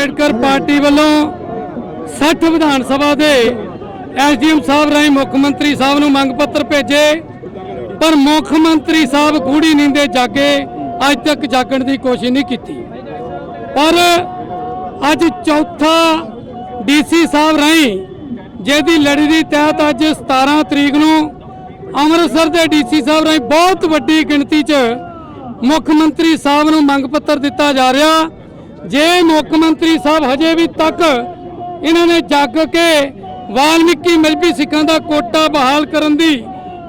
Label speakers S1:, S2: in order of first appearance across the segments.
S1: Ambedkar party ਵੱਲੋਂ 60 ਵਿਧਾਨ ਸਭਾ ਦੇ SDM ਸਾਹਿਬ ਰਾਹੀਂ ਮੁੱਖ ਮੰਤਰੀ ਸਾਹਿਬ ਨੂੰ ਮੰਗ ਪੱਤਰ ਭੇਜੇ। ਪਰ ਮੁੱਖ ਮੰਤਰੀ ਸਾਹਿਬ ਕੂੜੀ ਨੀਂਦੇ ਜਾਗੇ, ਅੱਜ ਤੱਕ ਜਾਗਣ ਦੀ ਕੋਸ਼ਿਸ਼ ਨਹੀਂ ਕੀਤੀ। ਪਰ ਅੱਜ ਚੌਥਾ ਡੀਸੀ ਸਾਹਿਬ ਰਾਹੀਂ, ਜਿਹਦੀ ਲੜੀ ਦੀ ਤਹਿਤ ਅੱਜ 17 ਤਰੀਕ ਨੂੰ ਅੰਮ੍ਰਿਤਸਰ ਦੇ ਡੀਸੀ ਸਾਹਿਬ ਰਾਹੀਂ ਬਹੁਤ ਵੱਡੀ ਗਿਣਤੀ 'ਚ ਮੁੱਖ ਮੰਤਰੀ ਸਾਹਿਬ ਨੂੰ ਮੰਗ ਪੱਤਰ ਦਿੱਤਾ ਜਾ ਰਿਹਾ। ਜੇ ਮੁੱਖ ਮੰਤਰੀ ਸਾਹਿਬ ਹਜੇ ਵੀ ਤੱਕ ਇਹਨਾਂ ਨੇ ਜਾਗ ਕੇ ਵਾਲਮੀਕੀ ਮਜਬੀ ਸਿੱਖਾਂ ਦਾ ਕੋਟਾ ਬਹਾਲ ਕਰਨ ਦੀ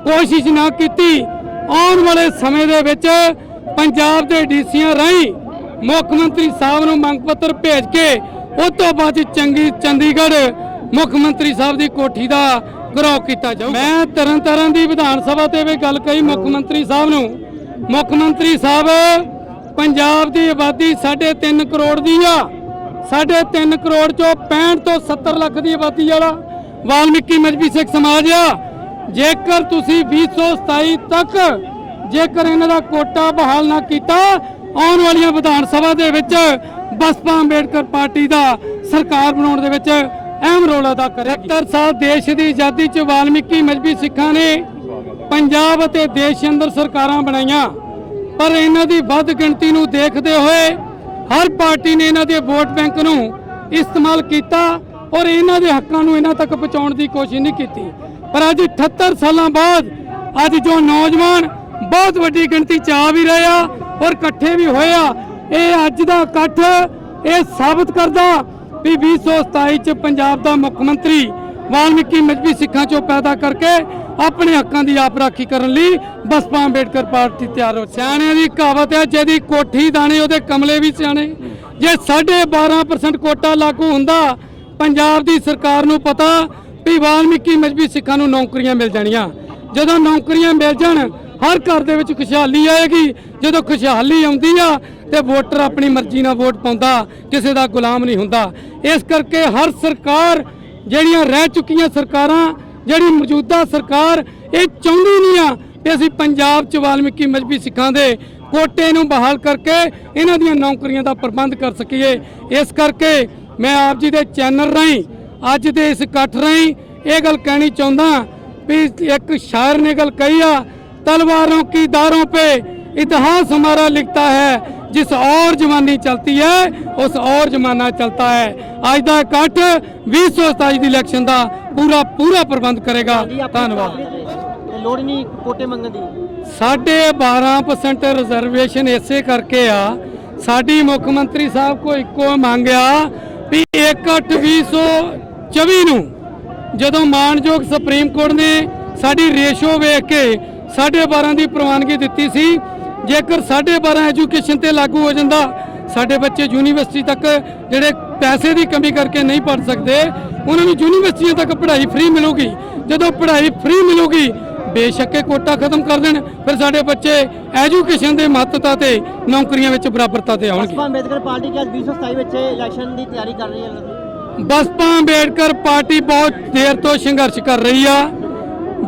S1: ਕੋਸ਼ਿਸ਼ ਨਾ ਕੀਤੀ, ਆਉਣ ਵਾਲੇ ਸਮੇਂ ਦੇ ਵਿੱਚ ਪੰਜਾਬ ਦੇ ਡੀਸੀਆਂ ਰਾਹੀਂ ਮੁੱਖ ਮੰਤਰੀ ਸਾਹਿਬ ਨੂੰ ਮੰਗ ਪੱਤਰ ਭੇਜ ਕੇ ਉਸ ਤੋਂ ਬਾਅਦ ਚੰਗੀ ਚੰਡੀਗੜ੍ਹ ਮੁੱਖ ਮੰਤਰੀ ਸਾਹਿਬ ਦੀ ਕੋਠੀ ਦਾ ਘਰਾਓ ਕੀਤਾ ਜਾਊ ਮੈਂ ਤਰਨ ਤਾਰਨ ਦੀ ਵਿਧਾਨ ਸਭਾ ਤੇ ਵੀ ਗੱਲ ਕਹੀ ਮੁੱਖ ਮੰਤਰੀ ਸਾਹਿਬ ਨੂੰ। ਮੁੱਖ ਮੰਤਰੀ ਸਾਹਿਬ ਪੰਜਾਬ ਦੀ ਆਬਾਦੀ 3.5 ਕਰੋੜ ਦੀ ਆ। 3.5 ਕਰੋੜ ਚੋਂ 65 ਤੋਂ 70 ਲੱਖ ਦੀ ਆਬਾਦੀ ਵਾਲਾ ਵਾਲਮੀਕੀ ਮਜਬੀ ਸਿੱਖ ਸਮਾਜ ਆ। ਜੇਕਰ ਤੁਸੀਂ 2027 ਤੱਕ ਜੇਕਰ ਇਹਨਾਂ ਦਾ ਕੋਟਾ ਬਹਾਲ ਨਾ ਕੀਤਾ, ਆਉਣ ਵਾਲੀਆਂ ਵਿਧਾਨ ਸਭਾ ਦੇ ਵਿੱਚ ਬਸਪਾ ਅੰਬੇਡਕਰ ਪਾਰਟੀ ਦਾ ਸਰਕਾਰ ਬਣਾਉਣ ਦੇ ਵਿੱਚ ਅਹਿਮ ਰੋਲ ਅਦਾ ਕਰੇ 71 ਸਾਲ ਦੇਸ਼ ਦੀ ਆਜ਼ਾਦੀ 'ਚ ਵਾਲਮੀਕੀ ਮਜਬੀ ਸਿੱਖਾਂ ਨੇ ਪੰਜਾਬ ਅਤੇ ਦੇਸ਼ ਅੰਦਰ ਸਰਕਾਰਾਂ ਬਣਾਈਆਂ। ਪਰ ਇਹਨਾਂ ਦੀ ਵੱਧ ਗਿਣਤੀ ਨੂੰ ਦੇਖਦੇ ਹੋਏ ਹਰ ਪਾਰਟੀ ਨੇ ਇਹਨਾਂ ਦੇ ਵੋਟ ਬੈਂਕ ਨੂੰ ਇਸਤੇਮਾਲ ਕੀਤਾ ਔਰ ਇਹਨਾਂ ਦੇ ਹੱਕਾਂ ਨੂੰ ਇਹਨਾਂ ਤੱਕ ਪਹੁੰਚਾਉਣ ਦੀ ਕੋਸ਼ਿਸ਼ ਨਹੀਂ ਕੀਤੀ। ਪਰ ਅੱਜ 78 ਸਾਲਾਂ ਬਾਅਦ ਅੱਜ ਜੋ ਨੌਜਵਾਨ ਬਹੁਤ ਵੱਡੀ ਗਿਣਤੀ ਚ ਆ ਵੀ ਰਹੇ ਆ ਔਰ ਇਕੱਠੇ ਵੀ ਹੋਏ ਆ, ਇਹ ਅੱਜ ਦਾ ਇਕੱਠ ਇਹ ਸਾਬਤ ਕਰਦਾ ਵੀ 2027 ਚ ਪੰਜਾਬ ਦਾ ਮੁੱਖ ਮੰਤਰੀ ਵਾਲਮੀਕੀ ਮਜਬੀ ਸਿੱਖਾਂ ਚੋਂ ਪੈਦਾ ਕਰਕੇ ਆਪਣੇ ਹੱਕਾਂ ਦੀ ਆਪ ਰਾਖੀ ਕਰਨ ਲਈ ਬਸਪਾ ਅੰਬੇਡਕਰ ਪਾਰਟੀ ਤਿਆਰ ਹੋ। ਸਿਆਣਿਆਂ ਦੀ ਕਹਾਵਤ ਹੈ, ਜਿਹਦੀ ਕੋਠੀ ਦਾਣੇ, ਉਹਦੇ ਕਮਲੇ ਵੀ ਸਿਆਣੇ। ਜੇ 12.5% ਕੋਟਾ ਲਾਗੂ ਹੁੰਦਾ, ਪੰਜਾਬ ਦੀ ਸਰਕਾਰ ਨੂੰ ਪਤਾ ਵੀ ਵਾਲਮੀਕੀ ਮਜਬੀ ਸਿੱਖਾਂ ਨੂੰ ਨੌਕਰੀਆਂ ਮਿਲ ਜਾਣੀਆਂ। ਜਦੋਂ ਨੌਕਰੀਆਂ ਮਿਲ ਜਾਣ, ਹਰ ਘਰ ਦੇ ਵਿੱਚ ਖੁਸ਼ਹਾਲੀ ਆਏਗੀ। ਜਦੋਂ ਖੁਸ਼ਹਾਲੀ ਆਉਂਦੀ ਆ, ਤੇ ਵੋਟਰ ਆਪਣੀ ਮਰਜ਼ੀ ਨਾਲ ਵੋਟ ਪਾਉਂਦਾ, ਕਿਸੇ ਦਾ ਗੁਲਾਮ ਨਹੀਂ ਹੁੰਦਾ। ਇਸ ਕਰਕੇ ਹਰ ਸਰਕਾਰ, ਜਿਹੜੀਆਂ ਰਹਿ ਚੁੱਕੀਆਂ ਸਰਕਾਰਾਂ ਜਿਹੜੀ ਮੌਜੂਦਾ ਸਰਕਾਰ ਇਹ ਚਾਹੁੰਦੀ ਨਹੀਂ ਆ ਕਿ ਅਸੀਂ ਪੰਜਾਬ 'ਚ ਵਾਲਮੀਕੀ ਮਜਬੀ ਸਿੱਖਾਂ ਦੇ ਕੋਟੇ ਨੂੰ ਬਹਾਲ ਕਰਕੇ ਇਹਨਾਂ ਦੀਆਂ ਨੌਕਰੀਆਂ ਦਾ ਪ੍ਰਬੰਧ ਕਰ ਸਕੀਏ। ਇਸ ਕਰਕੇ ਮੈਂ ਆਪ ਜੀ ਦੇ ਚੈਨਲ ਰਾਹੀਂ, ਅੱਜ ਦੇ ਇਸ ਇਕੱਠ ਰਾਹੀਂ ਇਹ ਗੱਲ ਕਹਿਣੀ ਚਾਹੁੰਦਾ ਵੀ ਇੱਕ ਸ਼ਾਇਰ ਨੇ ਗੱਲ ਕਹੀ ਆ, ਤਲਵਾਰਾਂ ਕੀ ਦਾਰੋਂ ਪੇ इतिहास हमारा लिखता है जिस और जमानी चलती है उस और जमाना चलता है ਅੱਜ ਦਾ ਇਕੱਠ 2027 ਦੀ ਇਲੈਕਸ਼ਨ ਦਾ ਪੂਰਾ ਪੂਰਾ ਪ੍ਰਬੰਧ ਕਰੇਗਾ ਧੰਨਵਾਦ
S2: ਤੇ ਲੋੜ ਹੀ ਨਹੀਂ ਕੋਟੇ ਮੰਗਣ ਦੀ
S1: ਸਾਢੇ 12% ਰਿਜ਼ਰਵੇਸ਼ਨ ਇਸੇ ਕਰਕੇ ਆ ਸਾਡੀ ਮੁੱਖ ਮੰਤਰੀ ਸਾਹਿਬ ਕੋ ਇੱਕੋ ਮੰਗਿਆ ਵੀ 1/2024 ਨੂੰ ਜਦੋਂ ਮਾਨਯੋਗ ਸੁਪਰੀਮ ਕੋਰਟ ਨੇ ਸਾਡੀ ਰੇਸ਼ੋ ਵੇਖ ਕੇ 12.5 ਦੀ ਪ੍ਰਵਾਨਗੀ ਦਿੱਤੀ ਸੀ ਜੇਕਰ 12.5 ਐਜੂਕੇਸ਼ਨ ਤੇ ਲਾਗੂ ਹੋ ਜਾਂਦਾ ਸਾਡੇ ਬੱਚੇ ਯੂਨੀਵਰਸਿਟੀ ਤੱਕ ਜਿਹੜੇ ਪੈਸੇ ਦੀ ਕਮੀ ਕਰਕੇ ਨਹੀਂ ਪੜ੍ਹ ਸਕਦੇ ਉਹਨਾਂ ਨੂੰ ਯੂਨੀਵਰਸਿਟੀਆਂ ਤੱਕ ਪੜ੍ਹਾਈ ਫ੍ਰੀ ਮਿਲੂਗੀ। ਜਦੋਂ ਪੜ੍ਹਾਈ ਫ੍ਰੀ ਮਿਲੂਗੀ ਬੇਸ਼ੱਕ ਇਹ ਕੋਟਾ ਖਤਮ ਕਰ ਦੇਣ ਫਿਰ ਸਾਡੇ ਬੱਚੇ ਐਜੂਕੇਸ਼ਨ ਦੇ ਮਹੱਤਤਾ ਤੇ ਨੌਕਰੀਆਂ ਵਿੱਚ ਬਰਾਬਰਤਾ ਤੇ ਆਉਣਗੇ।
S2: ਬਸਪਾ ਅੰਬੇਦਕਰ ਪਾਰਟੀ ਕਿ ਅੱਜ 2027 ਵਿੱਚ ਇਲੈਕਸ਼ਨ ਦੀ ਤਿਆਰੀ ਕਰ ਰਹੀ ਹੈ
S1: ਬਸਪਾ ਅੰਬੇਡਕਰ ਪਾਰਟੀ ਬਹੁਤ ਦੇਰ ਤੋਂ ਸੰਘਰਸ਼ ਕਰ ਰਹੀ ਆ।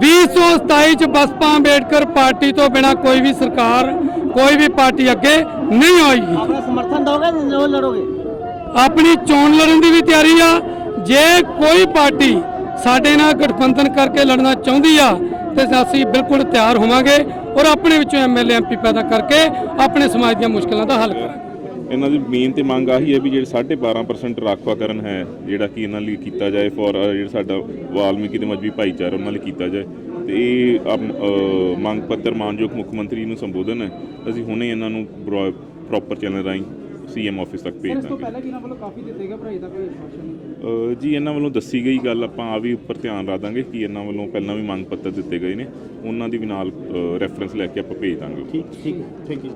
S1: 2027 ਚ ਬਸਪਾ ਅੰਬੇਡਕਰ ਪਾਰਟੀ ਤੋਂ ਬਿਨਾ ਕੋਈ ਵੀ ਸਰਕਾਰ ਕੋਈ ਵੀ ਪਾਰਟੀ ਅੱਗੇ ਨਹੀਂ ਆਏਗੀ।
S2: ਆਪਣਾ ਸਮਰਥਨ ਦੋਗੇ ਜੋ ਲੜੋਗੇ?
S1: ਆਪਣੀ ਚੋਣ ਲੜਨ ਦੀ ਵੀ ਤਿਆਰੀ ਆ। ਜੇ ਕੋਈ ਪਾਰਟੀ ਸਾਡੇ ਨਾਲ ਗਠਬੰਧਨ ਕਰਕੇ ਲੜਨਾ ਚਾਹੁੰਦੀ ਆ ਤੇ ਅਸੀਂ ਬਿਲਕੁਲ ਤਿਆਰ ਹੋਵਾਂਗੇ ਔਰ ਆਪਣੇ ਵਿੱਚੋਂ ਐਮਐਲਏ ਐਮਪੀ ਪੈਦਾ ਕਰਕੇ ਆਪਣੇ ਸਮਾਜ ਦੀਆਂ ਮੁਸ਼ਕਲਾਂ ਦਾ ਹੱਲ ਕਰਾਂਗੇ।
S3: ਇਹਨਾਂ ਦੀ ਮੇਨ ਤੇ ਮੰਗ ਆਹੀ ਹੈ ਵੀ ਜਿਹੜੇ 12.5% ਰਾਖਵਾਕਰਨ ਹੈ ਜਿਹੜਾ ਕਿ ਇਹਨਾਂ ਲਈ ਕੀਤਾ ਜਾਏ ਫॉर ਜਿਹੜਾ ਸਾਡਾ ਵਾਲਮੀਕੀ ਦੇ ਮਜਬੀ ਭਾਈਚਾਰਾ ਉਹਨਾਂ ਲਈ ਕੀਤਾ ਜਾਏ। ਤੇ ਇਹ ਮੰਗ ਪੱਤਰ ਮਾਨਯੋਗ ਮੁੱਖ ਮੰਤਰੀ ਨੂੰ ਸੰਬੋਧਨ ਹੈ। ਅਸੀਂ ਹੁਣੇ ਇਹਨਾਂ ਨੂੰ ਪ੍ਰੋਪਰ ਚੈਨਲ ਰਾਹੀਂ ਸੀਐਮ ਆਫਿਸ ਤੱਕ ਭੇਜ ਦਾਂਗੇ।
S4: ਪਹਿਲਾਂ ਵੀ ਇਹਨਾਂ ਵੱਲੋਂ ਕਾਫੀ ਦਿੱਤੇ ਗਏ ਪਰ ਅਜੇ ਤੱਕ ਕੋਈ ਆਸ਼ਵਾਸਨ ਨਹੀਂ?
S3: ਅਹ ਜੀ ਇਹਨਾਂ ਵੱਲੋਂ ਦੱਸੀ ਗਈ ਗੱਲ ਆਪਾਂ ਆ ਵੀ ਉੱਪਰ ਧਿਆਨ ਰੱਖ ਦਾਂਗੇ ਕਿ ਇਹਨਾਂ ਵੱਲੋਂ ਪਹਿਲਾਂ ਵੀ ਮੰਗ ਪੱਤਰ ਦਿੱਤੇ ਗਏ ਨੇ। ਉਹਨਾਂ ਦੀ ਵੀ ਨਾਲ ਰੈਫਰੈਂਸ ਲੈ ਕੇ ਆਪਾਂ ਭੇਜ ਦਾਂਗੇ।
S4: ਠੀਕ ਠੀਕ ਥੈਂਕ ਯੂ